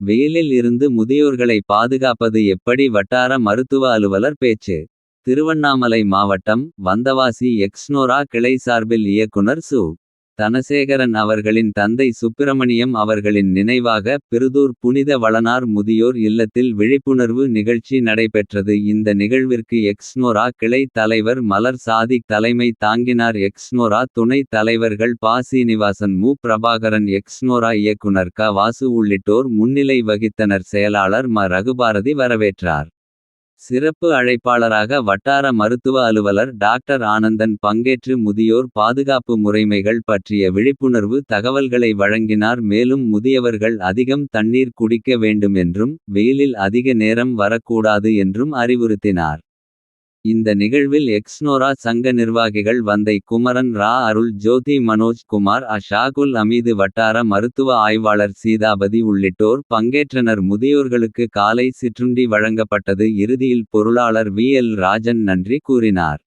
வெயிலில் இருந்து முதியோர்களை பாதுகாப்பது எப்படி வட்டார மருத்துவ அலுவலர் பேச்சு. திருவண்ணாமலை மாவட்டம் வந்தவாசி எக்ஸ்னோரா கிளை சார்பில் இயக்குனர் சு. தனசேகரன் அவர்களின் தந்தை சுப்பிரமணியம் அவர்களின் நினைவாக. பிருதூர் புனித வளனார் முதியோர் இல்லத்தில் விழிப்புணர்வு நிகழ்ச்சி நடைபெற்றது. இந்த நிகழ்விற்கு எக்ஸ்னோரா கிளை தலைவர் மலர் சாதிக் தலைமை தாங்கினார். எக்ஸ்னோரா துணை தலைவர்கள் பா சீனிவாசன் மு பிரபாகரன் எக்ஸ்னோரா இயக்குனர் க வாசு உள்ளிட்டோர் முன்னிலை வகித்தனர். செயலாளர் ம ரகுபாரதி வரவேற்றார். சிறப்பு அழைப்பாளராக வட்டார மருத்துவ அலுவலர் டாக்டர் ஆனந்தன் பங்கேற்று முதியோர் பாதுகாப்பு முறைமைகள் பற்றிய விழிப்புணர்வு தகவல்களை வழங்கினார். மேலும் முதியவர்கள் அதிகம் தண்ணீர் குடிக்க வேண்டும் என்றும். வெயிலில் அதிக நேரம் வரக்கூடாது என்றும் அறிவுறுத்தினார். இந்த நிகழ்வில் எக்ஸ்னோரா சங்க நிர்வாகிகள் வந்தை குமரன் ரா அருள் ஜோதி மனோஜ் குமார் அஷாகுல் அமீது வட்டார மருத்துவ ஆய்வாளர் சீதாபதி உள்ளிட்டோர் பங்கேற்றனர். முதியோர்களுக்கு காலை சிற்றுண்டி வழங்கப்பட்டது. இறுதியில் பொருளாளர் வி எல் ராஜன் நன்றி கூறினார்.